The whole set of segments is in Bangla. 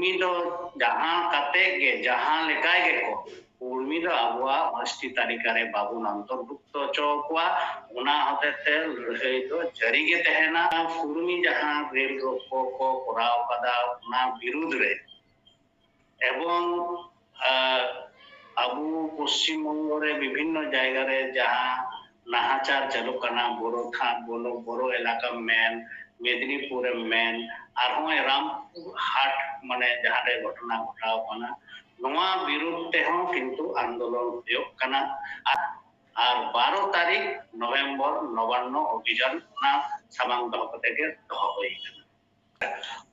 ᱩᱨᱢᱤ ᱫᱚ ᱡᱟᱦᱟᱸ ᱠᱟᱛᱮ ᱜᱮ ᱡᱟᱦᱟᱸ ᱞᱮᱠᱟ ᱜᱮᱠᱚ ᱩᱨᱢᱤ ᱫᱚ ᱟᱵᱚᱣᱟᱜ ᱯᱟᱸᱪᱴᱤ ᱛᱟᱹᱞᱤᱠᱟ ᱨᱮ ᱵᱟᱵᱚᱱ ᱚᱱᱛᱚᱨᱵᱷᱩᱠᱛᱚ ᱦᱚᱪᱚ ᱟᱠᱚᱣᱟ ᱚᱱᱟ ᱦᱚᱛᱮᱛᱮ ᱞᱟᱹᱲᱦᱟᱹᱭ ᱫᱚ ᱡᱟᱹᱨᱤ ᱜᱮ ᱛᱟᱦᱮᱱᱟ ᱩᱨᱢᱤ ᱡᱟᱦᱟᱸ ᱨᱮᱞ ᱨᱳᱠᱳ ᱠᱚ ᱠᱚᱨᱟᱣ ᱟᱠᱟᱫᱟ ᱚᱱᱟ ᱵᱤᱨᱩᱫᱽ ᱨᱮ এবং আবু পশ্চিমবঙ্গরে বিভিন্ন জায়গারে যাহা নাহাচার চালু কানা বড় থান বড় বড় এলাকা মেন মেদিনীপুরে মেন আর হ্যাঁ রামপুর হাট ᱢᱟᱱᱮ ᱡᱟᱦᱟᱸ ᱨᱮ ᱜᱷᱚᱴᱚᱱᱟ ᱜᱷᱚᱴᱟᱣ ᱟᱠᱟᱱᱟ ᱱᱚᱣᱟ ᱵᱤᱨᱩᱫᱽ ᱛᱮᱦᱚᱸ ᱠᱤᱱᱛᱩ ᱟᱱᱫᱳᱞᱚᱱ ᱦᱩᱭᱩᱜ ᱠᱟᱱᱟ ᱟᱨ আর বারো তারিখ নভেম্বর নবান্ন অভিযান না সামাং দহ থেকে দহ হয়ে গেল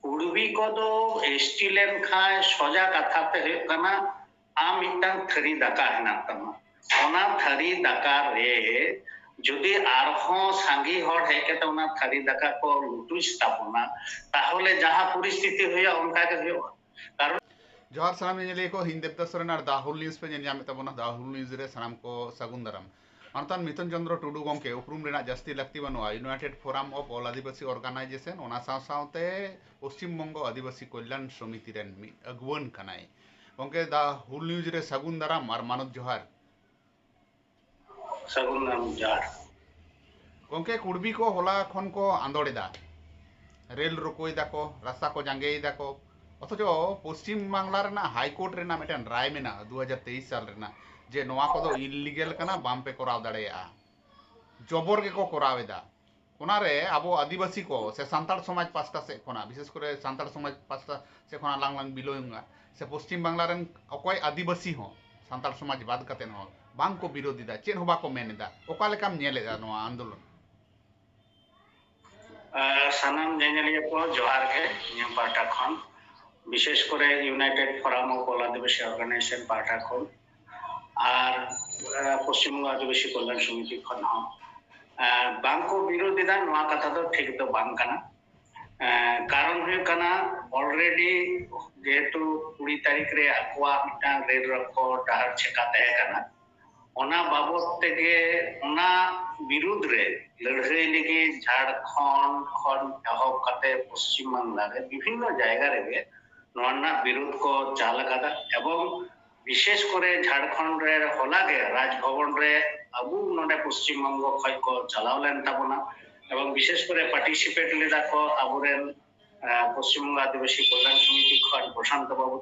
উড়বি কদো এসটি লেন খায় সজা কথা তে হয়ে কানা। আম ইতান থরি দাকা হেনা তামা ওনা থরি দাকা রে ᱡᱩᱫᱤ ᱟᱨᱦᱚᱸ ᱥᱟᱸᱜᱮ ᱦᱚᱲ ᱦᱮᱡ ᱠᱟᱛᱮ ᱚᱱᱟ ᱛᱷᱟᱹᱨᱤ ᱫᱟᱠᱟ ᱠᱚ ᱞᱩᱴᱩᱡ ᱛᱟᱵᱚᱱᱟ ᱛᱟᱦᱚᱞᱮ ᱡᱟᱦᱟᱸ ᱯᱚᱨᱤᱥᱛᱷᱤᱛᱤ ᱦᱩᱭᱩᱜᱼᱟ ᱚᱱᱠᱟ ᱜᱮ ᱦᱩᱭᱩᱜᱼᱟ ᱠᱟᱨᱚᱱ ᱡᱚᱦᱟᱨ ᱥᱟᱱᱟᱢ ᱧᱮᱧᱮᱞᱤᱭᱟᱹ ᱠᱚ ᱦᱤᱱ ᱫᱮᱵᱽᱫᱟ ᱥᱚᱨᱮᱱ ᱟᱨ ᱫᱟᱦᱩᱞ ᱱᱤᱭᱩᱡ ᱯᱮ ᱧᱮᱞ ᱧᱟᱢᱮᱫ ᱛᱟᱵᱚᱱᱟ ᱫᱟᱦᱩᱞ ᱱᱤᱭᱩᱡ ᱨᱮ ᱥᱟᱱᱟᱢ ᱠᱚ ᱥᱟᱹᱜᱩᱱ ᱫᱟᱨᱟᱢ ᱢᱟᱱᱛᱟᱱ ᱢᱤᱛᱚᱱ ᱪᱚᱱᱫᱨᱚ ᱴᱩᱰᱩ ᱜᱚᱢᱠᱮ ᱩᱯᱨᱩᱢ ᱨᱮᱱᱟᱜ ᱡᱟᱹᱥᱛᱤ ᱞᱟᱹᱠᱛᱤ ᱵᱟᱹᱱᱩᱜᱼᱟ united forum of all Adivasi organisation ᱚᱱᱟ ᱥᱟᱶ ᱥᱟᱶᱛᱮ ᱯᱚᱥᱪᱤᱢ ᱵᱚᱝᱜᱚ ᱟᱹᱫᱤᱵᱟᱹᱥᱤ ᱠᱚᱞᱞᱟᱱ ᱥᱚᱢᱤᱛᱤ ᱨᱮᱱ ᱢᱤᱫ ᱟᱹᱜᱩᱣᱟᱹᱱ ᱠᱟᱱᱟᱭ ᱜᱚᱢᱠᱮ ᱫᱟ ᱦᱩᱞ ᱱᱤᱭᱩᱡ ᱨᱮ ᱥᱟᱹᱜᱩᱱ ᱫᱟᱨᱟᱢ ᱟᱨ ᱢᱟᱱᱚᱛ ᱡᱚᱦᱟᱨ सगुन नाम को, होला खन को, आंदोड़े दा। रेल रुकोई दा रास्ता को जांगे दाको अथच पश्चिम बांगला रेना हाई कोर्ट रेना मेटन राय मेना 2023 साल रेना जे नोआ को दो इलीगल कना बामपे कराव दड़ेया जबर के को करावेदा कोना रे, आबो आदिवासी को, से संताल समाज पास्ता से कोना विशेष करे संताल समाज पास्ता से कोना लांग लांग बिलोयंगा। से पश्चिम बांगला रे आदिवासी हो संताल समाज बाद कते हो। ᱵᱟᱝ ᱠᱚ ᱵᱤᱨᱳᱫᱷᱤᱫᱟ ᱪᱮᱫ ᱦᱚᱸ ᱵᱟᱠᱚ ᱢᱮᱱᱮᱫᱟ ᱚᱠᱟ ᱞᱮᱠᱟᱢ ᱧᱮᱞᱮᱫᱟ ᱱᱚᱣᱟ ᱟᱱᱫᱳᱞᱚᱱ ᱥᱟᱱᱟᱢ ᱧᱮᱧᱮᱞᱤᱭᱟᱹ ᱠᱚ ᱡᱚᱦᱟᱨ ᱜᱮ ᱤᱧᱟᱹᱜ ᱯᱟᱦᱴᱟ ᱠᱷᱚᱱ ᱵᱤᱥᱮᱥ ᱠᱚᱨᱮ united forum of all Adivasi organisation ᱯᱟᱦᱴᱟ ᱠᱷᱚᱱ ᱟᱨ ᱯᱚᱥᱪᱤᱢᱵᱚᱝᱜᱚ ᱟᱹᱫᱤᱵᱟᱹᱥᱤ ᱠᱚᱞᱞᱟᱱ ᱥᱚᱢᱤᱛᱤ ᱠᱷᱚᱱ ᱦᱚᱸ ᱵᱟᱝ ᱠᱚ ᱵᱤᱨᱳᱫᱷᱮᱫᱟ ᱱᱚᱣᱟ ᱠᱟᱛᱷᱟ ᱫᱚ ᱴᱷᱤᱠ ᱫᱚ ᱵᱟᱝ ᱠᱟᱱᱟ ᱠᱟᱨᱚᱱ ᱦᱩᱭᱩᱜ ᱠᱟᱱᱟ ᱚᱞᱨᱮᱰᱤ ᱡᱮᱦᱮᱛᱩ ᱠᱩᱲᱤ ᱛᱟᱹᱨᱤᱠᱷ ᱨᱮ ᱟᱠᱚᱣᱟᱜ ᱢᱤᱫᱴᱟᱝ ᱨᱮᱞ রক্ষ ᱰᱟᱦᱟᱨ ছেকা ᱛᱟᱦᱮᱸ ᱠᱟᱱᱟ ᱚᱱᱟ ᱵᱟᱵᱚᱫ ᱛᱮᱜᱮ ᱚᱱᱟ বিরুদ্ধ রে লড়াই ᱞᱟᱹᱜᱤᱫ ঝাড়খণ্ড ᱠᱷᱚᱱ ᱮᱦᱚᱵ ᱠᱟᱛᱮ পশ্চিম বাংলা রে বিভিন্ন জায়গা ᱨᱮᱜᱮ ᱱᱚᱣᱟ ᱨᱮᱱᱟᱜ ᱵᱤᱨᱩᱫ ᱠᱚ ᱪᱟᱞ ᱟᱠᱟᱫᱟ ᱮᱵᱚᱝ বিশেষ করে ঝাড়খণ্ড রে হলাগে রাজভবন রে আবু নডে পশ্চিমবঙ্গ খয় কো চালাও লেন তাবনা এবং বিশেষ করে পার্টিসিপেট লেদা কো আবুরেন পশ্চিমবঙ্গ আদিবাসী কল্যাণ সমিতি খন প্রশান্ত বাবু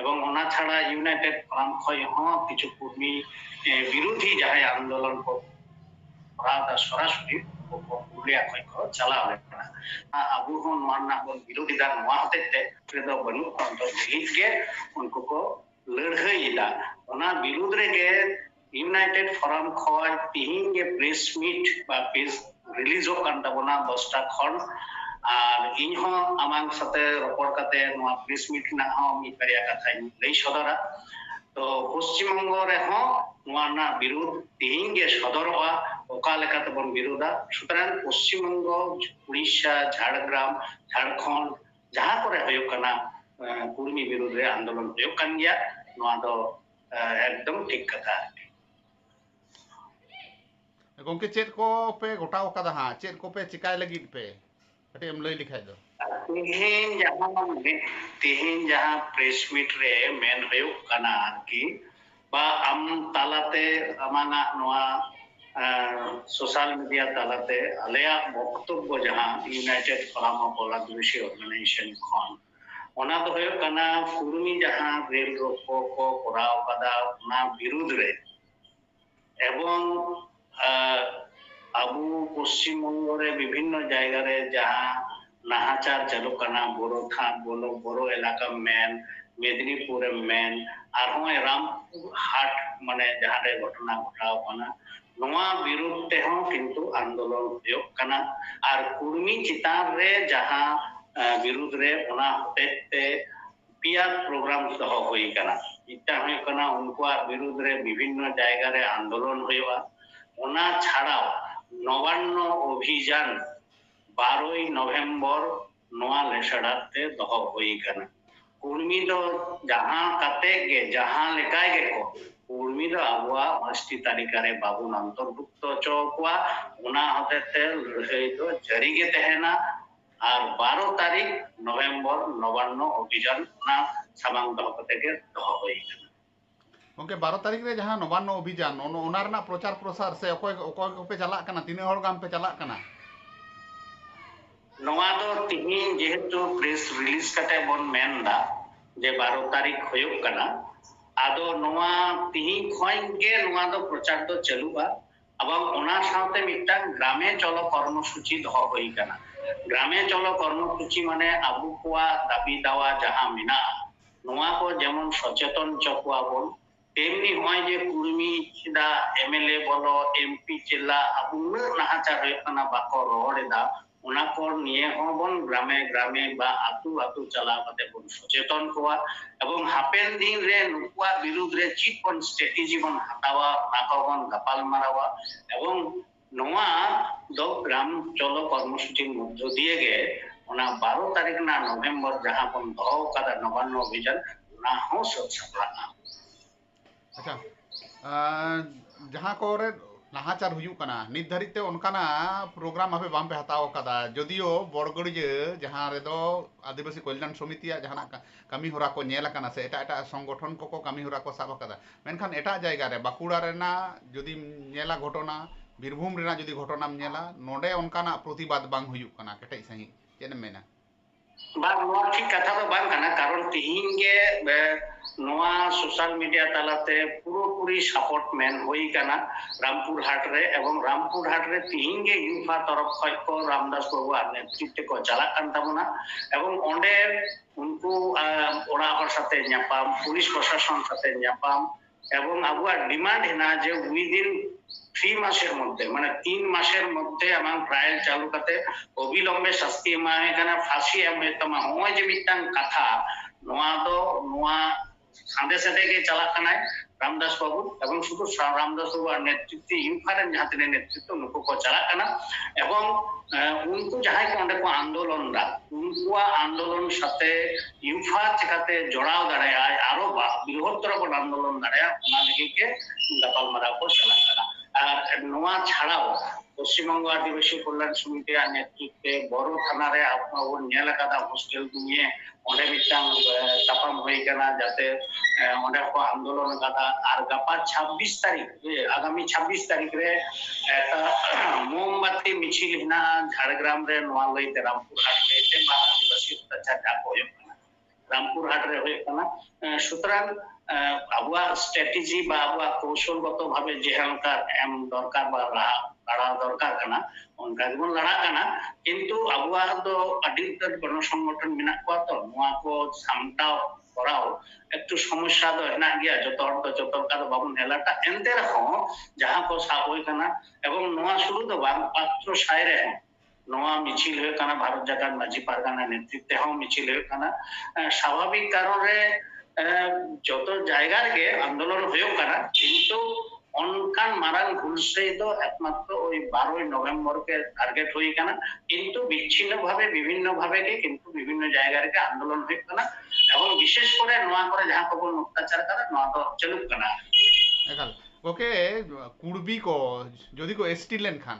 এবং ওনা ছাড়া ইউনাইটেড প্ৰাণক্ষয় হ কিছু কৰ্মী বিৰোধী যাই আন্দোলন সরাসরি পুরুলিয়া কক্ষ চালা আবু হন মান্না হন বিরোধী দান হতে বানু অন্তর্জিত গে উনকু কো লড়াই দা ওনা বিরোধ রেগে ইউনাইটেড ফোরাম খয় তিহিং গে প্রেস মিট বা প্রেস রিলিজ কান্দাবনা দশটা খন ᱟᱨ ᱤᱧᱦᱚᱸ ᱟᱢᱟᱝ ᱥᱟᱛᱮ ᱨᱚᱯᱚᱲ ᱠᱟᱛᱮ ᱱᱚᱣᱟ ᱯᱨᱮᱥ ᱢᱤᱴ ᱨᱮᱱᱟᱜ ᱦᱚᱸ ᱢᱤᱫ ᱵᱟᱨᱭᱟ ᱠᱟᱛᱷᱟᱧ ᱞᱟᱹᱭ ᱥᱚᱫᱚᱨᱟ ᱛᱚ ᱯᱚᱥᱪᱤᱢᱵᱚᱝᱜᱚ ᱨᱮᱦᱚᱸ ᱱᱚᱣᱟ ᱨᱮᱱᱟᱜ ᱵᱤᱨᱩᱫ ᱛᱮᱦᱮᱧ ᱜᱮ ᱥᱚᱫᱚᱨᱚᱜᱼᱟ ᱚᱠᱟ ᱞᱮᱠᱟ ᱛᱮᱵᱚᱱ ᱵᱤᱨᱩᱫᱟ ᱥᱩᱛᱨᱟᱝ ᱯᱚᱥᱪᱤᱢᱵᱚᱝᱜᱚ ᱩᱲᱤᱥᱥᱟ ᱡᱷᱟᱲᱜᱨᱟᱢ ᱡᱷᱟᱲᱠᱷᱚᱸᱰ ᱡᱟᱦᱟᱸ ᱠᱚᱨᱮ ᱦᱩᱭᱩᱜ ᱠᱟᱱᱟ কুর্মী বিরুদ্ধ রে আন্দোলন হয়েও কান গিয়া নোয়া দো একদম ঠিক কথা ᱜᱚᱢᱠᱮ ᱪᱮᱫ ᱠᱚᱯᱮ ᱜᱚᱴᱟᱣ ᱠᱟᱫᱟ ᱦᱟᱸᱜ ᱪᱮᱫ ᱠᱚᱯᱮ ᱪᱤᱠᱟᱹᱭ ᱞᱟᱹᱜᱤᱫ ᱯᱮ ᱠᱟᱹᱴᱤᱡ ᱮᱢ ᱞᱟᱹᱭ ᱞᱮᱠᱷᱟᱡ ᱫᱚ ᱛᱮᱦᱮᱧ ᱡᱟᱦᱟᱸ ᱛᱮᱦᱮᱧ ᱡᱟᱦᱟᱸ ᱯᱨᱮᱥ ᱢᱤᱴ ᱨᱮ ᱢᱮᱱ ᱦᱩᱭᱩᱜ ᱠᱟᱱᱟ ᱟᱨᱠᱤ ᱵᱟ ᱟᱢ ᱛᱟᱞᱟᱛᱮ ᱟᱢᱟᱜ ᱱᱚᱣᱟ সোশ্যাল মিডিয়া তালাতে আলেয়া বক্তব্য যাহা ইউনাইটেড ফোরাম অফ অলাদুশি অর্গানাইজেশন খন ᱚᱱᱟ ᱫᱚ ᱦᱩᱭᱩᱜ ᱠᱟᱱᱟ ᱠᱩᱨᱢᱤ ᱡᱟᱦᱟᱸ ᱨᱮᱞ ᱨᱳᱠᱳ ᱠᱚ ᱠᱚᱨᱟᱣ ᱠᱟᱫᱟ ᱚᱱᱟ ᱵᱤᱨᱩᱫᱽ ᱨᱮ ᱮᱵᱚᱝ ᱟᱵᱚ ᱯᱚᱥᱪᱤᱢ ᱵᱚᱝᱜᱚ ᱨᱮ ᱵᱤᱵᱷᱤᱱᱱᱚ ᱡᱟᱭᱜᱟ ᱨᱮ ᱡᱟᱦᱟᱸ ᱱᱟᱦᱟᱪᱟᱨ ᱪᱟᱹᱞᱩᱜ ᱠᱟᱱᱟ ᱵᱚᱨᱚ ᱛᱷᱟᱱ ᱵᱚᱞᱚ ᱵᱚᱨᱚ ᱮᱞᱟᱠᱟ ᱢᱮᱱ ᱢᱮᱫᱽᱱᱤᱯᱩᱨ ᱢᱮᱱ আর হ্যাঁ রামপুর হাট মানে যাহারে ঘটনা ঘটাও কানা। নোয়া বিরুদ্ধ তেহো কিন্তু আন্দোলন হয়োগ কানা। আর কুর্মি চিতার রে যাহা বিরুদ্ধ রে ওনা হতেতে পিয়া প্রোগ্রাম দহ হই কানা। ইটা হই কানা উনকুয়া বিরুদ্ধ রে বিভিন্ন জায়গা রে আন্দোলন হইবা ওনা ছাড়াও নবান্ন অভিযান বারোই নভেম্বর ᱱᱚᱣᱟ ᱞᱮᱥᱟᱲᱟᱛᱮ ᱫᱚᱦᱚ ᱦᱩᱭ ᱠᱟᱱᱟ ᱠᱩᱲᱢᱤ ᱫᱚ ᱡᱟᱦᱟᱸ ᱠᱟᱛᱮ ᱜᱮ ᱡᱟᱦᱟᱸ ᱞᱮᱠᱟ ᱜᱮᱠᱚ ᱠᱩᱲᱢᱤ ᱫᱚ ᱟᱵᱚᱣᱟᱜ ᱯᱟᱸᱪᱴᱤ ᱛᱟᱹᱞᱤᱠᱟ ᱨᱮ ᱵᱟᱵᱚᱱ ᱚᱱᱛᱚᱨᱵᱷᱩᱠᱛᱚ ᱦᱚᱪᱚ ᱟᱠᱚᱣᱟ ᱚᱱᱟ ᱦᱚᱛᱮᱛᱮ ᱞᱟᱹᱲᱦᱟᱹᱭ ᱫᱚ ᱡᱟᱹᱨᱤ ᱜᱮ ᱛᱟᱦᱮᱱᱟ আর বারো তারিখ নভেম্বর নবান্ন অভিযান সামাং দল থেকে দহ হয়ে গেল ᱚᱠᱚᱭ ᱚᱠᱚᱭ ᱠᱚᱯᱮ ᱪᱟᱞᱟᱜ ᱠᱟᱱᱟ ᱛᱤᱱᱟᱹᱜ ᱦᱚᱲ ᱜᱟᱱ ᱯᱮ ᱪᱟᱞᱟᱜ ᱠᱟᱱᱟ ᱱᱚᱣᱟ ᱫᱚ ᱛᱤᱦᱤᱧ ᱡᱮᱦᱮᱛᱩ ᱯᱨᱮᱥ ᱨᱤᱞᱤᱡ ᱠᱟᱛᱮ ᱵᱚᱱ ᱢᱮᱱᱫᱟ ᱡᱮ ᱵᱟᱨᱚ ᱛᱟᱹᱨᱤᱠᱷ ᱦᱩᱭᱩᱜ ᱠᱟᱱᱟ ᱟᱫᱚ ᱱᱚᱣᱟ ᱛᱤᱦᱤᱧ ᱠᱷᱚᱱ ᱜᱮ ᱱᱚᱣᱟ ᱫᱚ ᱯᱨᱚᱪᱟᱨ ᱫᱚ ᱪᱟᱹᱞᱩᱜᱼᱟ এবং গ্রামে চলো কর্মসূচি মানে আবু কোয়া দাবি দেওয়া যাহা মিনা নোয়া কো যেমন সচেতন চকুয়া বল তেমনি হয় যে কুর্মি ᱪᱮᱫᱟ এমএলএ ᱵᱚᱞᱚ এমপি ᱪᱮᱞᱟ ᱟᱵᱚ ᱩᱱᱟᱹᱜ ᱱᱟᱦᱟᱪᱟᱨ ᱦᱩᱭᱩᱜ ᱠᱟᱱᱟ ᱵᱟᱠᱚ ᱨᱚᱲ ᱮᱫᱟ নিয়ে হবন গ্রামে গ্রামে বা আতু আতু চালাও কাতে বন সচেতন কোয়া এবং হাপেন দিন রে নুকুয়া বিরুদ্ধ রে চিট বন স্ট্র্যাটেজি বন হাতাওয়া নাকা গাপাল মারাওয়া এবং নোয়া দো গ্রাম চলো কর্মসূচির মধ্য দিয়ে গে ওনা বারো তারিখ না নভেম্বর যাহা বন দহ কাদা নবান্ন অভিযান না হোক সব সাপড়া अच्छा जहाँ को लहाचार हूँ नित धारित अनकाना प्रोग्राम आप बामपे हतव कदा जदिव बड़गड़जे जहाँ रो तो आदिवासी कल्याण समिति जहाँ कमी हरा को से, एट एट संगठन को कमी हरा को साब कदा मेखान एट जैगार बाकुड़ा जदि नेला घटना बीरभूम जदि घटना नोड़े अनकाना प्रतिबाद बांग कटे सही चेन मेना? ᱵᱟᱝ ᱱᱚᱣᱟ ᱴᱷᱤᱠ ᱠᱟᱛᱷᱟ ᱫᱚ ᱵᱟᱝ ᱠᱟᱱᱟ ᱠᱟᱨᱚᱱ ᱛᱤᱦᱤᱧ ᱜᱮ ᱱᱚᱣᱟ ᱥᱳᱥᱟᱞ ᱢᱤᱰᱤᱭᱟ ᱛᱟᱞᱟᱛᱮ ᱯᱩᱨᱟᱹᱯᱩᱨᱤ ᱥᱟᱯᱳর্ট ᱢᱮᱱ ᱦᱩᱭ ᱠᱟᱱᱟ ᱨᱟᱢᱯᱩᱨ ᱦᱟᱴ ᱨᱮ ᱮᱵᱚᱝ ᱨᱟᱢᱯᱩᱨ ᱦᱟᱴ ᱨᱮ ᱛᱤᱦᱤᱧ ᱜᱮ ᱤᱱᱯᱷᱟ ᱛᱚᱨᱚᱯ ᱠᱷᱚᱡ ᱠᱚ ᱨᱟᱢᱫᱟᱥ ᱵᱟᱵᱩᱣᱟᱜ ᱱᱮᱛᱨᱤᱛ ᱛᱮᱠᱚ ᱪᱟᱞᱟᱜ ᱠᱟᱱ ᱛᱟᱵᱚᱱᱟ ᱮᱵᱚᱝ ᱚᱸᱰᱮ ᱩᱱᱠᱩ ᱚᱲᱟᱜ ᱦᱚᱲ ᱥᱟᱛᱮ ᱧᱟᱯᱟᱢ ᱯᱩᱞᱤᱥ ᱯᱨᱚᱥᱟᱥᱚᱱ ᱥᱟᱛᱮ ᱧᱟᱯᱟᱢ এবং আবুয়ার ডিমান্ড না যে উইদিন থ্রি মাসের মধ্যে মানে তিন মাসের মধ্যে আমার ট্রায়াল চালু করতে, অবিলম্বে শাস্তি মা এখানে ফাঁসি এমন হয় যে মিটাং কথা নোয়া তো নোয়া সাথে সাথে গিয়ে চালাখানায় রামদাস বাবু এবং শুধু রামদাস বাবু আর নেতৃত্বে ইউফারেন যাহাদের নেতৃত্ব নুকু কো চালাখানা এবং উনকু যাহাই অনেক আন্দোলন রা উনকু আন্দোলন সাথে ইউফা চেকাতে জড়াও দাঁড়ায়, আরও বৃহত্তর আন্দোলন দাঁড়ায় ওনা লেগে গাপাল মারা কো চালাখানা। নোয়া ছাড়াও পশ্চিমবঙ্গ আদিবাসী কল্যাণ সমিতির নেতৃত্বে বড় থানারে আপনার ᱧᱮᱞ ᱟᱠᱟᱫᱟ হোস্টেল নিয়ে ᱚᱸᱰᱮ ᱢᱤᱫᱴᱟᱝ আহ, তাপাম হয়ে কানা যাতে আহ, ᱚᱸᱰᱮ ᱠᱚ আন্দোলন ᱟᱠᱟᱫᱟ আর গাপা 26 তারিখ এ, আগামী 26 তারিখ রে একটা মোমবাতি মিছিল হেনা ঝাড়গ্রাম রে নোয়া লইতে রামপুর হাট লইতে বা আদিবাসী অত্যাচার যা ᱠᱚ রামপুরহাট রে হয়ে কানা সুতরাং আবহাওয়া স্ট্র্যাটেজি বা আবহাওয়া কৌশলগত ভাবে যে হালকার এম দরকার বা লড়া দরকার কানা ᱚᱱᱠᱟ ᱜᱮᱵᱚᱱ ᱞᱟᱲᱟᱜ ᱠᱟᱱᱟ ᱠᱤᱱᱛᱩ ᱟᱵᱚᱣᱟᱜ ᱫᱚ ᱟᱹᱰᱤ ᱜᱚᱱᱚ ᱥᱚᱝᱜᱚᱴᱷᱚᱱ ᱢᱮᱱᱟᱜ ᱠᱚᱣᱟ ᱛᱚ ᱱᱚᱣᱟ ᱠᱚ ᱥᱟᱢᱴᱟᱣ করাও একটু সমস্যা তো হেনা গিয়া, যত অর্থ যত কারও বাবুন হেলাটা এনতে রকম যাহা কো সাব হই কানা এবং নোয়া শুরু তো বাম পাত্র সাইরে হ্যাঁ নোয়া মিছিল হয়ে কানা ভারত জাগাত মাঝি পারগানা নেতৃত্বে হও মিছিল হয়ে কানা আহ, স্বাভাবিক কারণে আহ, যত জায়গা রেগে আন্দোলন হয়ে কানা কিন্তু অনকান মারাং হুলসে দ একমাত্র ওই বারোই নভেম্বরকে টার্গেট হয়ে কানা কিন্তু বিচ্ছিন্ন ভাবে বিভিন্ন ভাবে গে কিন্তু বিভিন্ন জায়গা রেগে আন্দোলন হয়ে কানা এবং বিশেষ করে নোয়া করে যাহা কবল অত্যাচার কানা নোয়া ᱫᱚ ᱪᱟᱹᱞᱩᱜ ᱠᱟᱱᱟ ᱮᱠᱟᱞ ᱜᱚᱝᱠᱮ ᱠᱩᱲᱵᱤ ᱠᱚ ᱡᱩᱫᱤ ᱠᱚ ᱮᱥᱴᱤ ᱞᱮᱱᱠᱷᱟᱱ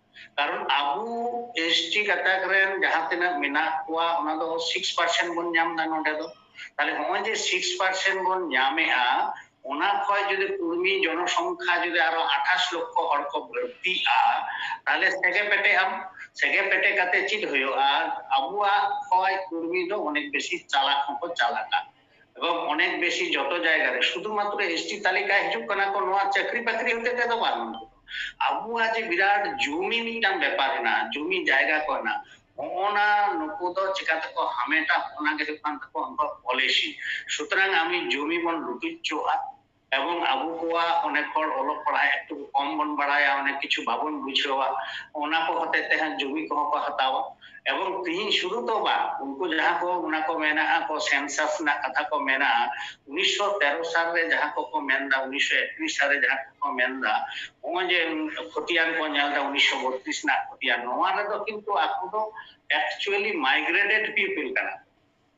কারণ আবু এসটি ᱜᱟᱛᱟᱠ ᱨᱮᱱ ᱡᱟᱦᱟᱸ ᱛᱤᱱᱟᱹᱜ ᱢᱮᱱᱟᱜ ᱠᱚᱣᱟ ᱚᱱᱟ 6% বন ᱧᱟᱢ না ᱱᱚᱰᱮ ᱫᱚ তাহলে ᱱᱚᱜᱼᱚᱭ যে 6% বন ᱵᱚᱱ ᱧᱟᱢᱮᱜᱼᱟ ওনা কয় যদি ᱠᱩᱲᱢᱤ জনসংখ্যা যদি আরও 28 লক্ষ হর বৃদ্ধি আ, তাহলে সেগে পেটে আম, সেগে পেটে কাতে চিত চিদ হইয়া আবুয়া কয় কর্মী তো অনেক বেশি চালাক হকো চালাকা। এবং অনেক বেশি যত জায়গায় শুধুমাত্র এসটি তালিকা হিজুক কানা কো চাকরি বাকরি হতে তে তো বান ᱟᱵᱚ ᱟᱡ ᱵᱤᱨᱟᱴ ᱡᱚᱢᱤ ᱢᱤᱫᱴᱟᱝ ᱵᱮᱯᱟᱨ ᱦᱮᱱᱟᱜᱼᱟ ᱡᱚᱢᱤ ᱡᱟᱭᱜᱟ ᱠᱚ ᱦᱮᱱᱟᱜᱼᱟ অনা নকুদা চিকাতে কো হামেটা ওনা গেছে পান কো পলিসি সুতরাং আমি জমি মন লুকিচ্ছ এবং ᱟᱵᱚ ᱠᱚᱣᱟᱜ ᱚᱱᱮᱠ ᱦᱚᱲ ᱚᱞᱚᱜ ᱯᱟᱲᱦᱟᱜ ᱮᱠᱴᱩ ᱠᱚᱢ ᱵᱚᱱ ᱵᱟᱲᱟᱭᱟ ᱚᱱᱮᱠ ᱠᱤᱪᱷু ᱵᱟᱵᱚᱱ ᱵᱩᱡᱷᱟᱹᱣᱟ ᱚᱱᱟ ᱠᱚ ᱦᱚᱛᱮᱡ ᱛᱮ ᱦᱟᱸᱜ ᱡᱚᱢᱤ ᱠᱚᱦᱚᱸ ᱠᱚ ᱦᱟᱛᱟᱣᱟ এবং তিন শুরু তো বা উনকু যাহা কো উনা কো মেনা কো সেন্সাস না কথা কো মেনা 1913 সাল রে যাহা কো কো মেনদা 1931 সাল রে যাহা কো মেনদা ওমা যে খতিয়ান কো নেলদা 1932 না খতিয়ান নোয়া রে তো কিন্তু আকু তো অ্যাকচুয়ালি মাইগ্রেটেড পিপল কানা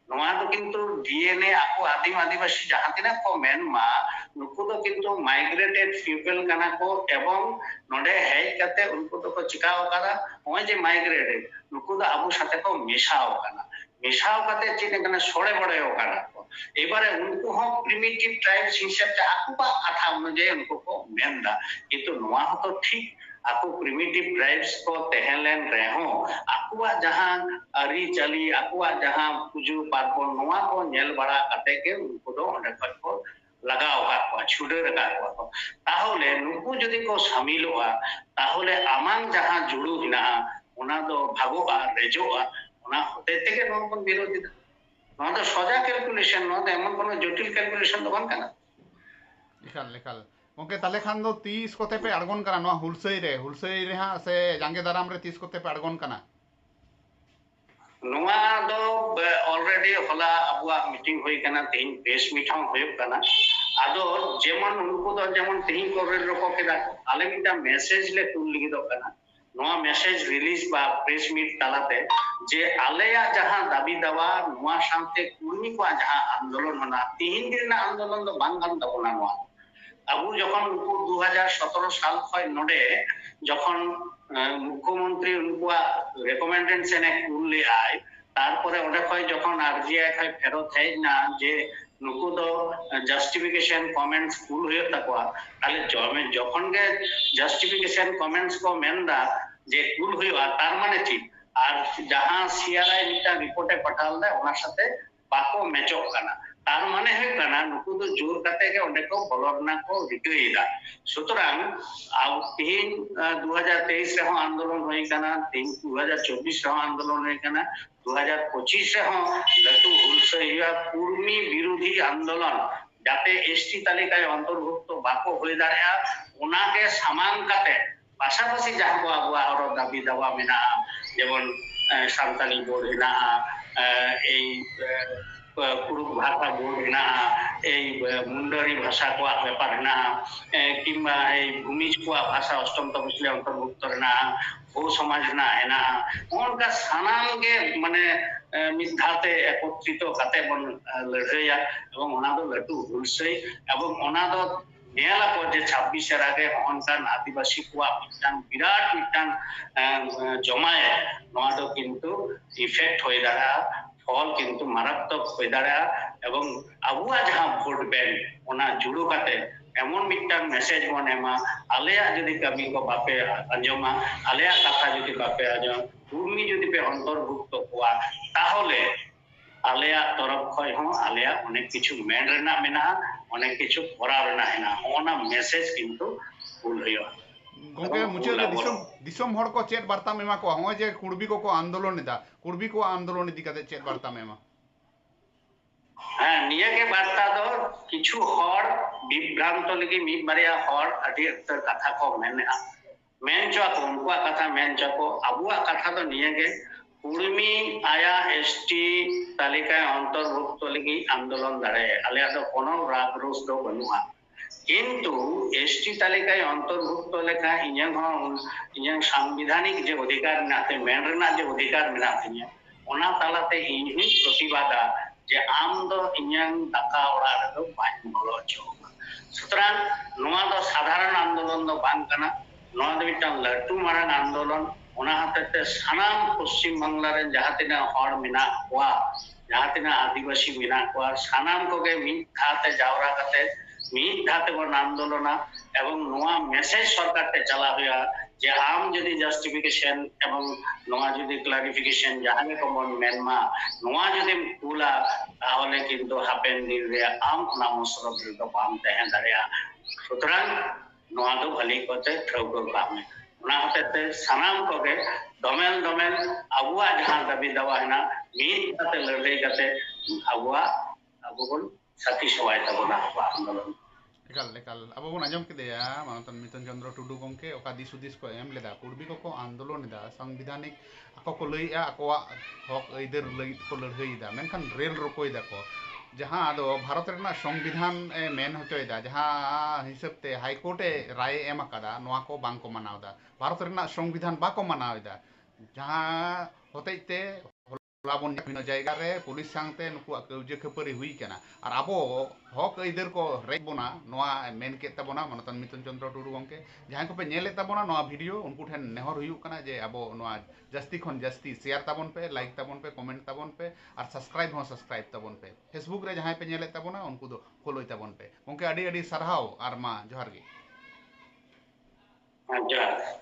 ᱱᱚᱣᱟ ᱫᱚ ᱠᱤᱱᱛᱩ ᱰᱤএᱱᱮ ᱟᱠᱚ ᱟᱹᱫᱤᱢ ᱟᱹᱫᱤᱵᱟᱹᱥᱤ ᱡᱟᱦᱟᱸ ᱛᱤᱱᱟᱹᱜ ᱠᱚ ᱢᱮᱱᱢᱟ ᱱᱩᱠᱩ ᱫᱚ ᱠᱤᱱᱛᱩ মাইগ্রেটেড পিপল ᱠᱟᱱᱟ ᱠᱚ ᱮᱵᱚᱝ ᱱᱚᱰᱮ ᱦᱮᱡ ᱠᱟᱛᱮ ᱩᱱᱠᱩ ᱫᱚᱠᱚ ᱪᱤᱠᱟᱹ ᱟᱠᱟᱫᱟ ᱱᱚᱜᱼᱚᱭ ᱡᱮ মাইগ্রেটেড ᱱᱩᱠᱩ ᱫᱚ ᱟᱵᱚ ᱥᱟথে ᱠᱚ ᱢᱮᱥᱟᱣ ᱠᱟᱱᱟ মেশাও কাতে ᱥᱚᱲᱮ কানে ᱟᱠᱟᱱᱟ ᱠᱚ ᱮᱵᱟᱨᱮ ᱩᱱᱠᱩ ᱦᱚᱸ হো প্রিমিটিভ ᱦᱤᱥᱟᱹᱵ ᱛᱮ ᱟᱠᱚᱣᱟᱜ ᱠᱟᱛᱷᱟ ᱚᱱᱩᱡᱟᱭᱤ ᱩᱱᱠᱩ ᱠᱚ ᱢᱮᱱᱫᱟ ᱠᱤᱱᱛᱩ ᱱᱚᱣᱟ ᱦᱚᱸᱛᱚ ᱴᱷᱤᱠ ᱟᱠᱚ ᱯᱨᱤᱢᱤᱴᱤᱵ ᱴᱨᱟᱭᱤᱵᱥ ᱠᱚ ᱛᱟᱦᱮᱸ ᱞᱮᱱ ᱨᱮᱦᱚᱸ ᱟᱠᱚᱣᱟᱜ ᱡᱟᱦᱟᱸ ᱟᱹᱨᱤᱪᱟᱹᱞᱤ ᱟᱠᱚᱣᱟᱜ ᱡᱟᱦᱟᱸ ᱯᱩᱡᱟᱹ ᱯᱟᱨᱵᱚᱱ ᱱᱚᱣᱟ ᱠᱚ ᱧᱮᱞ ᱵᱟᱲᱟ ᱠᱟᱛᱮ ᱜᱮ ᱩᱱᱠᱩ ᱫᱚ ᱚᱸᱰᱮ ᱠᱷᱚᱱ ᱠᱚ लगाव का छुडर का ताहले नुकु जदि को शामिलोआ ताहले आमान जहाँ जुड़ू हिना ओना दो भागोआ रेजोआ ओना होते तेगे नोन कोन विरोधी नोन दो सजा कैलकुलेशन नोन एमन कोन जटिल कैलकुलेशन दो बन काना लिखाल लिखाल ᱜᱚᱝᱠᱮ ᱛᱟᱦᱞᱮ ᱠᱷᱟᱱ ᱫᱚ ᱛᱤᱥ ᱠᱚᱛᱮ ᱯᱮ ᱟᱬᱜᱚᱱ ᱠᱟᱱᱟ ᱱᱚᱣᱟ ᱦᱩᱞᱥᱟᱹᱭ ᱨᱮ ᱦᱩᱞᱥᱟᱹᱭ ᱨᱮ ᱦᱟᱸᱜ ᱥᱮ ᱡᱟᱸᱜᱮ ᱫᱟᱨᱟᱢ ᱨᱮ ᱛᱤᱥ ᱠᱚᱛᱮ ᱯᱮ ᱟᱬᱜᱚᱱ ᱠᱟᱱᱟ ᱱᱚᱣᱟ ᱫᱚ ᱚᱞᱨᱮᱰᱤ ᱦᱚᱞᱟ ᱟᱵᱚᱣᱟᱜ ᱢᱤᱴᱤᱝ ᱦᱩᱭ ᱠᱟᱱᱟ ᱛᱮᱦᱮᱧ ᱯᱨᱮᱥ ᱢᱤᱴ ᱦᱚᱸ ᱦᱩᱭᱩᱜ ᱠᱟᱱᱟ ᱟᱫᱚ ᱡᱮᱢᱚᱱ ᱩᱱᱠᱩ ᱫᱚ ᱡᱮᱢᱚᱱ ᱛᱮᱦᱮᱧ ᱠᱚ ᱨᱮᱞ ᱨᱚᱯᱚ ᱠᱮᱫᱟ ᱟᱞᱮ ᱢᱤᱫᱴᱟᱝ ᱢᱮᱥᱮᱡ ᱞᱮ ᱠᱩᱞ ᱞᱟᱹᱜᱤᱫᱚᱜ ᱠᱟᱱᱟ ᱱᱚᱣᱟ ᱢᱮᱥᱮᱡ রিলিজ বা প্রেস মিট তালাতে যে আলেয়া ᱡᱟᱦᱟᱸ দাবি দাওয়া ᱱᱚᱣᱟ ᱥᱟᱶᱛᱮ ᱠᱩᱨᱢᱤ ᱠᱚᱣᱟᱜ ᱡᱟᱦᱟᱸ ᱟᱱᱫᱳᱞᱚᱱ ᱚᱱᱟ ᱛᱮᱦᱮᱧ ᱫᱤᱱ ᱨᱮᱱᱟᱜ ᱟᱱᱫᱳᱞᱚᱱ ᱫᱚ ᱵᱟᱝ ᱠᱟᱱ ᱛᱟᱵᱚᱱᱟ আবু যখন উপর দু সাল হয় নোডে, যখন মুখ্যমন্ত্রী উনকুয়া রেকমেন্ডেশন এক উল্লে আয়, তারপরে ওটা হয় যখন আরজিআই হয়, ফেরত হয় না, যে নুকু দো জাস্টিফিকেশন কমেন্টস ফুল হয়ে থাকা তাহলে যখন গে জাস্টিফিকেশন কমেন্টস কো মেনদা যে কুল হইয়া তার মানে ঠিক আর যাহা সিআরআই রিপোর্টে পাঠাল দেয়, ওনার সাথে বাকো ম্যাচক কানা ᱛᱟᱨ ᱢᱟᱱᱮ ᱦᱩᱭᱩᱜ ᱠᱟᱱᱟ ᱱᱩᱠᱩ ᱫᱚ ᱡᱳᱨ ᱠᱟᱛᱮ ᱜᱮ ᱚᱸᱰᱮ ᱠᱚ ᱵᱚᱞᱚᱱᱟ ᱠᱚ ᱨᱤᱠᱟᱹᱭᱮᱫᱟ ᱥᱩᱛᱨᱟᱝ ᱟᱵᱚ ᱛᱮᱦᱮᱧ 2023 ᱨᱮᱦᱚᱸ ᱟᱱᱫᱳᱞᱚᱱ ᱦᱩᱭ ᱠᱟᱱᱟ ᱛᱮᱦᱮᱧ 2024 ᱨᱮᱦᱚᱸ আন্দোলন ᱦᱩᱭ ᱠᱟᱱᱟ 2025 ᱨᱮᱦᱚᱸ ᱞᱟᱹᱴᱩ ᱦᱩᱞᱥᱟᱹᱭᱟ কুর্মী বিরোধী আন্দোলন যাতে এসটি তালিকায় অন্তর্ভুক্ত বাকো হয়ে দাঁড়ায় ওনাকে সামান কাতে পাশাপাশি যাহা কো আবু আরও দাবি দাওয়া মেনা যেমন সান্তালি বোর্ড হেনা এই कुरुक भाषा बोर्ड ना मुंडरी भाषा को बेपार ना कि भूमिज को भाषा अष्टम तपसिले अंतर्भुक्त ना भू समाज ना है ना उनका सानाम के मने মিথ্যাতে একত্রিত কাতে বন লড়াইয়া এবং অনাদো লটু হুলসই এবং অনাদো নেয়ালা পর যে ছাব্বিশের আগে হনকান আদিবাসী কুয়া মিটান বিরাট মিটান জমায়ে নয় কিন্তু ইফেক্ট হয়ে দাঁড়া ফল, কিন্তু মারাত্মক হয়ে দাঁড়ায় এবং আবুয়া যাহা ভোট ব্যাংক ওনা জুড়ো কাতে এমন মিটান মেসেজ বন এমা আলেয়া যদি কামি কো বাপে আঞ্জমা আলেয়া কথা যদি বাপে আঞ্জম কুর্মি যদি পে অন্তর্ভুক্ত কোয়া তাহলে আলেয়া তরফ খয় হন আলেয়া অনেক কিছু মেন রেনা মেনা, অনেক কিছু করা রেনা হেনা, ওনা মেসেজ কিন্তু ভুল হইয়া ᱜᱚᱝᱠᱮ ᱢᱩᱪᱟᱹᱫ ᱨᱮ ᱫᱤᱥᱚᱢ ᱫᱤᱥᱚᱢ ᱦᱚᱲ ᱠᱚ ᱪᱮᱫ ᱵᱟᱨᱛᱟᱢ ᱮᱢᱟ ᱠᱚᱣᱟ ᱱᱚᱜᱼᱚᱭ ᱡᱮ ᱠᱩᱲᱵᱤ ᱠᱚᱠᱚ ᱟᱱᱫᱳᱞᱚᱱ ᱮᱫᱟ ᱠᱩᱲᱵᱤ ᱠᱚ ᱟᱱᱫᱳᱞᱚᱱ ᱤᱫᱤ ᱠᱟᱛᱮ ᱪᱮᱫ ᱵᱟᱨᱛᱟᱢ ᱮᱢᱟ ᱦᱮᱸ ᱱᱤᱭᱟᱹᱜᱮ ᱵᱟᱨᱛᱟ ᱫᱚ ᱠᱤᱪᱷᱩ ᱦᱚᱲ বিভ্রান্ত ᱞᱟᱹᱜᱤᱫ ᱢᱤᱫ ᱵᱟᱨᱭᱟ ᱦᱚᱲ ᱟᱹᱰᱤ ᱩᱛᱟᱹᱨ ᱠᱟᱛᱷᱟ ᱠᱚ ᱢᱮᱱᱮᱜᱼᱟ ᱢᱮᱱ ᱦᱚᱪᱚ ᱟᱠᱚ ᱩᱱᱠᱩᱣᱟᱜ ᱠᱟᱛᱷᱟ ᱢᱮᱱ ᱦᱚᱪᱚ ᱟᱠᱚ ᱟᱵᱚᱣᱟᱜ ᱠᱟᱛᱷᱟ ᱫᱚ ᱱᱤᱭᱟᱹᱜᱮ কুর্মি আয়া এসটি তালিকায় অন্তর্ভুক্ত ᱞᱟᱹᱜᱤᱫ ᱟᱱᱫᱳᱞᱚᱱ ᱫᱟᱲᱮᱭᱟᱜᱼᱟ ᱟᱞᱮᱭᱟᱜ ᱫᱚ ᱠᱳᱱᱳ রাগ ᱨᱩᱥ ᱫᱚ ᱵᱟᱹᱱᱩᱜᱼᱟ কিন্তু এসটি তালিকায় অন্তর্ভুক্ত লেখা ᱤᱧᱟᱹᱝ ᱦᱚᱸ ᱤᱧᱟᱹᱝ সাংবিধানিক যে অধিকার ᱢᱮᱱᱟᱜᱛᱮ ᱢᱮᱱ ᱨᱮᱱᱟᱜ ᱡᱮ অধিকার ᱢᱮᱱᱟᱜ ᱛᱤᱧᱟᱹ ᱚᱱᱟ ᱛᱟᱞᱟᱛᱮ ᱤᱧ ᱦᱚᱸᱧ ᱯᱨᱚᱛᱤᱵᱟᱫᱟ ᱡᱮ ᱟᱢ ᱫᱚ ᱤᱧᱟᱹᱝ ᱫᱟᱠᱟ ᱚᱲᱟᱜ ᱨᱮᱫᱚ ᱵᱟᱹᱧ ᱵᱚᱞᱚ ᱦᱚᱪᱚ সুতরাং ᱱᱚᱣᱟ ᱫᱚ ᱥᱟᱫᱷᱟᱨᱚᱱ ᱟᱱᱫᱳᱞᱚᱱ ᱫᱚ ᱵᱟᱝ ᱠᱟᱱᱟ ᱱᱚᱣᱟ ᱫᱚ ᱢᱤᱫᱴᱟᱝ ᱞᱟᱹᱴᱩ ᱢᱟᱨᱟᱝ ᱟᱱᱫᱳᱞᱚᱱ ᱚᱱᱟ ᱦᱚᱛᱮᱡᱛᱮ ᱥᱟᱱᱟᱢ ᱯᱚᱥᱪᱤᱢ ᱵᱟᱝᱞᱟ ᱨᱮᱱ ᱡᱟᱦᱟᱸ ᱛᱤᱱᱟᱹᱜ ᱦᱚᱲ ᱢᱮᱱᱟᱜ ᱠᱚᱣᱟ ᱡᱟᱦᱟᱸ ᱛᱤᱱᱟᱹᱜ ᱟᱹᱫᱤᱵᱟᱹᱥᱤ ᱢᱮᱱᱟᱜ ᱠᱚᱣᱟ ᱥᱟᱱᱟᱢ ᱠᱚᱜᱮ ᱢᱤᱫ ᱫᱷᱟᱣᱛᱮ ᱡᱟᱣᱨᱟ ᱠᱟᱛᱮ વિવિધ ઘાતકોના આંદોલના এবং নোয়া মেসেজ সরকারকে চালা হইয়া যে আম যদি জাস্টিফিকেশন এবং নোয়া যদি ক্লারিফিকেশন জাহানে কমন মেনমা নোয়া যদি কুলা তাহলে কিন্তু হাপেন দিলে আম খনা মুসরফ দিলকে বাম তেহে দাঁড়িয়া সুতরাং নোয়া তো ভালি কতে ঠৌকো বামে ᱚᱱᱟ ᱦᱚᱛᱮᱛᱮ ᱥᱟᱱᱟᱢ ᱠᱚᱜᱮ ᱫᱚᱢᱮᱞ ᱫᱚᱢᱮᱞ ᱟᱵᱚᱣᱟᱜ ᱡᱟᱦᱟᱸ ᱫᱟᱵᱤ ᱫᱟᱣᱟ ᱦᱮᱱᱟᱜ ᱢᱤᱫ ᱠᱟᱛᱮ ᱞᱟᱹᱲᱦᱟᱹᱭ ᱠᱟᱛᱮ ᱟᱵᱚᱣᱟᱜ ᱟᱵᱚ ᱵᱚᱱ ᱥᱟᱹᱛᱤ ᱥᱚᱣᱟᱭ ᱛᱟᱵᱚᱱᱟ ᱟᱵᱚᱣᱟᱜ ᱟᱱᱫᱳᱞᱚᱱ ᱮᱠᱟᱞ ᱮᱠᱟᱞ ᱟᱵᱚ ᱵᱚᱱ ᱟᱸᱡᱚᱢ ᱠᱮᱫᱮᱭᱟ ᱢᱟᱱᱚᱛᱟᱱ ᱢᱤᱛᱚᱱ ᱪᱚᱱᱫᱨᱚ ᱴᱩᱰᱩ ᱜᱚᱢᱠᱮ ᱚᱠᱟ ᱫᱤᱥ ᱦᱩᱫᱤᱥ ᱠᱚ ᱮᱢ ᱞᱮᱫᱟ ᱠᱩᱲᱵᱤ ᱠᱚᱠᱚ ᱟᱱᱫᱳᱞᱚᱱ ᱮᱫᱟ ᱥᱟᱝᱵᱤᱫᱷᱟᱱᱤᱠ ᱟᱠᱚ ᱠᱚ ᱞᱟᱹᱭᱮᱜᱼᱟ ᱟᱠᱚᱣᱟᱜ ᱦᱚᱠ ᱟᱹᱭᱫᱟᱹᱨ ᱞᱟᱹᱜᱤᱫ ᱠᱚ ᱞᱟᱹᱲᱦᱟᱹᱭᱮᱫᱟ ᱢᱮᱱᱠᱷᱟᱱ ᱨᱮᱞ ᱨᱚᱠᱚᱭ ᱫᱟᱠᱚ ᱡᱟᱦᱟᱸ ᱫᱚ ᱵᱷᱟᱨᱚᱛ ᱨᱮᱱᱟᱜ ᱥᱚᱝᱵᱤᱫᱷᱟᱱ ᱮ ᱢᱮᱱ ᱦᱚᱪᱚᱭᱮᱫᱟ ᱡᱟᱦᱟᱸ ᱦᱤᱥᱟᱹᱵ ᱛᱮ ᱦᱟᱭᱠᱳᱨᱴ ᱮ ᱨᱟᱭ ᱮ ᱮᱢ ᱟᱠᱟᱫᱟ ᱱᱚᱣᱟ ᱠᱚ ᱵᱟᱝ ᱠᱚ ᱢᱟᱱᱟᱣ ᱮᱫᱟ ᱵᱷᱟᱨᱚᱛ ᱨᱮᱱᱟᱜ ᱥᱚᱝᱵᱤᱫᱷᱟᱱ ᱵᱟᱠᱚ ᱢᱟᱱᱟᱣ ᱮᱫᱟ ᱡᱟᱦᱟᱸ ᱦᱚᱛᱮᱡ ᱛᱮ ᱦᱚᱞᱟ ᱵᱚᱱ ᱵᱤᱵᱷᱤᱱᱱᱚ ᱡᱟᱭᱜᱟ ᱨᱮ ᱯᱩᱞᱤᱥ ᱥᱟᱶᱛᱮ ᱱᱩᱠᱩᱣᱟᱜ ᱠᱟᱹᱣᱡᱟᱹ ᱠᱷᱟᱹᱯᱟᱹᱨᱤ ᱦᱩᱭ ᱠᱟᱱᱟ ᱟᱨ ᱟᱵᱚ ᱦᱚᱠ ᱟᱹᱭᱫᱟᱹᱨ ᱠᱚ ᱨᱮᱡ ᱵᱚᱱᱟ ᱱᱚᱣᱟ ᱢᱮᱱ ᱠᱮᱫ ᱛᱟᱵᱚᱱᱟ ᱢᱟᱱᱚᱛᱟᱱ ᱢᱤᱛᱚᱱ ᱪᱚᱱᱫᱨᱚ ᱴᱩᱰᱩ ᱜᱚᱢᱠᱮ ᱡᱟᱦᱟᱸᱭ ᱠᱚᱯᱮ ᱧᱮᱞᱮᱫ ᱛᱟᱵᱚᱱᱟ ᱱᱚᱣᱟ ᱵᱷᱤᱰᱤᱭᱳ ᱩᱱᱠᱩ ᱴᱷᱮᱱ ᱱᱮᱦᱚᱨ ᱦᱩᱭᱩᱜ ᱠᱟᱱᱟ ᱡᱮ ᱟᱵᱚ ᱱᱚᱣᱟ ᱡᱟᱹᱥᱛᱤ ᱠᱷᱚᱱ ᱡᱟᱹᱥᱛᱤ ᱥᱮᱭᱟᱨ ᱛᱟᱵᱚᱱ ᱯᱮ ᱞᱟᱭᱤᱠ ᱛᱟᱵᱚᱱ ᱯᱮ ᱠᱚᱢᱮᱱᱴ ᱛᱟᱵᱚᱱ ᱯᱮ ᱟᱨ ᱥᱟᱵᱥᱠᱨᱟᱭᱤᱵ ᱦᱚᱸ ᱥᱟᱵᱥᱠᱨᱟᱭᱤᱵ ᱛᱟᱵᱚᱱ ᱯᱮ ᱯᱷᱮᱥᱵᱩᱠ ᱨᱮ ᱡᱟᱦᱟᱸᱭ ᱯᱮ ᱧᱮᱞᱮᱫ ᱛᱟᱵᱚᱱᱟ ᱩᱱᱠᱩ ᱫᱚ ᱯᱷᱚᱞᱳᱭ ᱛᱟᱵᱚᱱ ᱯᱮ ᱜᱚᱢᱠᱮ ᱟᱹᱰᱤ ᱟᱹᱰᱤ ᱥᱟᱨᱦᱟᱣ ᱟᱨ ᱢᱟ ᱡᱚᱦᱟᱨ ᱜᱮ ᱡᱚᱦᱟᱨ